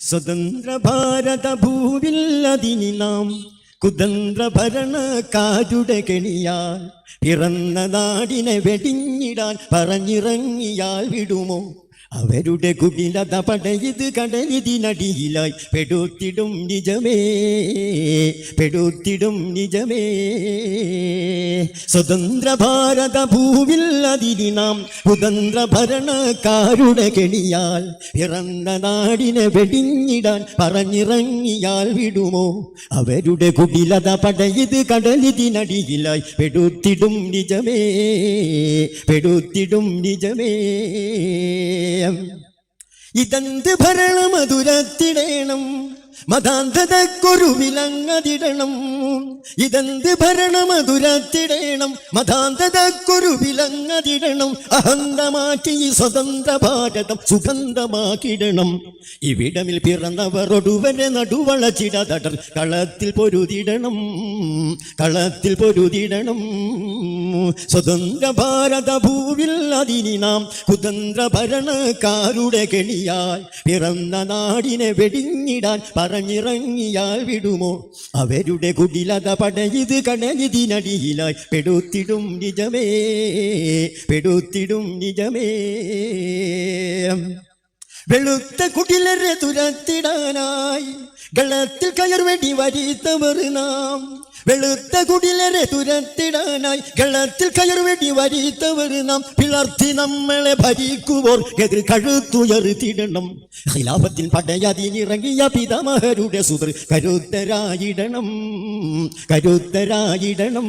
സ്വതന്ത്ര ഭാരത ഭൂവില്ലതിനി നാം കുതന്ത്ര ഭരണക്കാരുടെ കെണിയാൽ പിറന്ന നാടിനെ വെടിഞ്ഞിടാൻ പറഞ്ഞിറങ്ങിയാൽ വിടുമോ? അവരുടെ കുടിലത പടയത് കടലിതിനടിയിലായി. പെടുത്തിടും നിജമേ പെടുത്തിടും നിജമേ. സ്വതന്ത്ര ഭാരത ഭൂവിൽ അതിരി നാം സ്വതന്ത്ര ഭരണക്കാരുടെ കെണിയാൽ പിറന്ന നാടിനെ വെടിഞ്ഞിടാൻ പറഞ്ഞിറങ്ങിയാൽ വിടുമോ? അവരുടെ കുടിലത പടയത് കടലിതിനടിയിലായി. പെടുത്തിടും നിജമേ പെടുത്തിടും നിജമേ. ഇതെന്ത് ഭരണമധുരത്തിടേണം. മതാന്തതക്കൊരു വിലങ്ങതിടണം ഇതെന്ത് ഭരണമധുരത്തിടേണം? മതാന്തതക്കൊരു വിലങ്ങതിടണം. അഹന്തമാക്കി സ്വതന്ത്ര ഭാരതം സുഗന്ധമാക്കിടണം. ഇവിടമിൽ പിറന്നവർ ഒടുവരെ നടുവളച്ചിടതടർ. കളത്തിൽ പൊരുതിടണം. കളത്തിൽ പൊരുതിടണം. സ്വതന്ത്ര ഭാരത ഭൂവിൽ അതിനി നാം കുതന്ത്ര ഭരണക്കാരുടെ കെണിയാൽ പിറന്ന നാടിനെ വെടിഞ്ഞിടാൻ പറഞ്ഞിറങ്ങിയാൽ വിടുമോ? അവരുടെ കുടിലത പടയത് കടലിതിനടിയിലായി പെടുത്തിടും നിജമേ പെടുത്തിടും നിജമേ. വെളുത്ത കുടിലരെ തുരത്തിടാനായി. ഗളത്തിൽ കയർ വെടി വരിത്തവർ നാം. വെളുത്ത കുടിലരെ തുരത്തിടാനായി ഗളത്തിൽ കയർ വെടി വരിത്തവർ നാം പിളർത്തി നമ്മളെ ഭരിക്കുവോർ എതിർ കഴുത്തുയർത്തിടണം. ഖിലാഫത്തിൽ പടയതിനിറങ്ങിയ പിതാമഹരുടെ സുതൃ കരുത്തരായിടണം കരുത്തരായിടണം.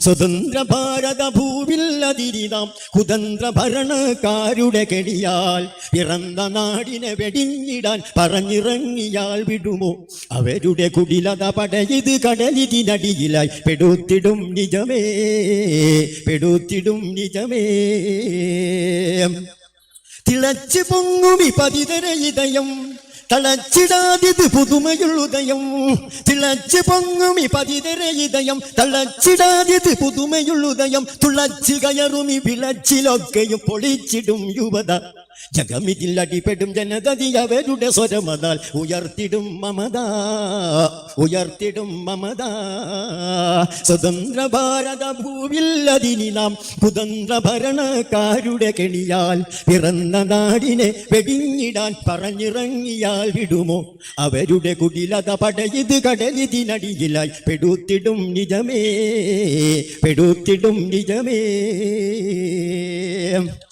സ്വതന്ത്ര ഭാരത ഭൂവിൽ അതിരി നാം കുതന്ത്ര ഭരണക്കാരുടെ കെടിയാൽ പിറന്ന നാടിനെ വെടിഞ്ഞിടാൻ പറഞ്ഞിറങ്ങിയാൽ വിടുമോ? അവരുടെ കുടിലത പടയത് കടലിതിനടിയിലായി പെടുത്തിടും നിജമേ പെടുത്തിടും നിജമേ. തിളച്ചു പൊങ്ങുമി പതിതര ഇതയം തളച്ചിടാതിത് പുതുമയുള്ളുദയം തിളച്ചു പൊങ്ങുമി പതിതര ഇതയം തളച്ചിടാതിത് പുതുമയുള്ളുദയം തുളച്ചു കയറുമി വിളച്ചിലൊക്കെയും പൊളിച്ചിടും യുവത. ജഗമിതിൽ അടിപെടും ജനതതി അവരുടെ സ്വരമതാൽ ഉയർത്തിടും മമത ഉയർത്തിടും മമത. സ്വതന്ത്ര ഭാരത ഭൂവിൽ അതിനി നാം കുതന്ത്ര ഭരണക്കാരുടെ കെണിയാൽ പിറന്ന നാടിനെ വെടിഞ്ഞിടാൻ പറഞ്ഞിറങ്ങിയാൽ വിടുമോ? അവരുടെ കുടിലത പടയത് കടലിതിനടിയിലായി പെടുത്തിടും നിജമേ പെടുത്തിടും നിജമേ.